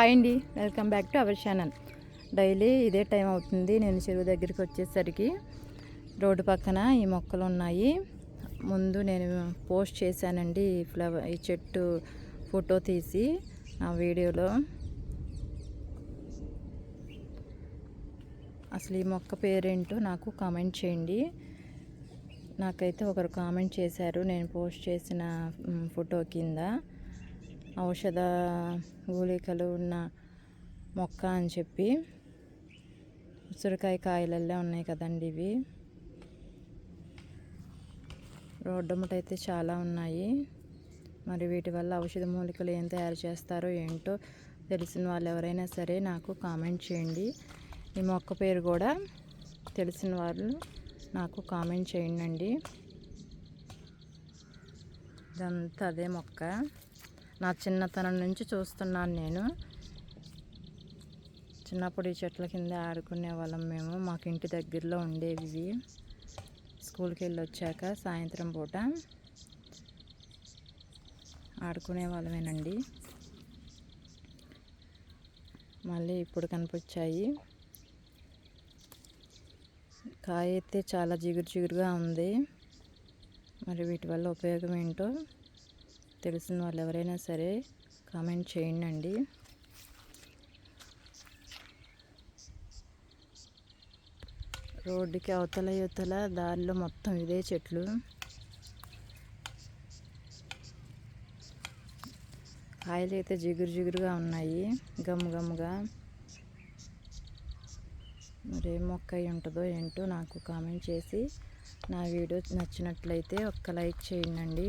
Hi అండి. Welcome back to our channel. Daily ఇదే time అవుతుంది. నేను చెరువు దగ్గరికి వచ్చేసరికి రోడ్డు పక్కన ఈ మొక్కలు ఉన్నాయి. ముందు నేను పోస్ట్ చేశానండి ఈ ఫ్లవర్ ఈ చెట్టు ఫోటో తీసి నా వీడియోలో. అసలు ఈ మొక్క పేరేంటో నాకు కామెంట్ చేయండి. నాకైతే ఒకరు కామెంట్ చేశారు. నేను పోస్ట్ చేసిన ఫోటో కింద. ఔషధ మూలికలు ఉన్న మొక్క అని చెప్పి ఉసిరికాయ కాయలల్లే ఉన్నాయి కదండి ఇవి. రోడ్డముట అయితే చాలా ఉన్నాయి. మరి వీటి వల్ల ఔషధ మూలికలు ఏం తయారు చేస్తారో ఏంటో తెలిసిన వాళ్ళు ఎవరైనా సరే నాకు కామెంట్ చేయండి. ఈ మొక్క పేరు కూడా తెలిసిన వాళ్ళు నాకు కామెంట్ చేయండి ఇదంతా అదే మొక్క. నా చిన్నతనం నుంచి చూస్తున్నాను నేను. చిన్నప్పుడు ఈ చెట్ల కింద ఆడుకునే వాళ్ళం మేము. మాకు ఇంటి దగ్గరలో ఉండేవి ఇవి. స్కూల్కి వెళ్ళి వచ్చాక సాయంత్రం పూట ఆడుకునే వాళ్ళమేనండి. మళ్ళీ ఇప్పుడు కనిపించాయి. కాయ అయితే చాలా జిగురు జిగురుగా ఉంది. మరి వీటి వల్ల ఉపయోగం ఏంటో తెలిసిన వాళ్ళు ఎవరైనా సరే కామెంట్ చేయండి రోడ్డుకి అవతల యువతల దారిలో మొత్తం ఇదే చెట్లు. కాయలు అయితే జిగురు జిగురుగా ఉన్నాయి గమ్ము గమ్ముగా మరి ఏ మొక్క అయి ఉంటుందో ఏంటో నాకు కామెంట్ చేసి నా వీడియో నచ్చినట్లయితే ఒక్క లైక్ చేయండి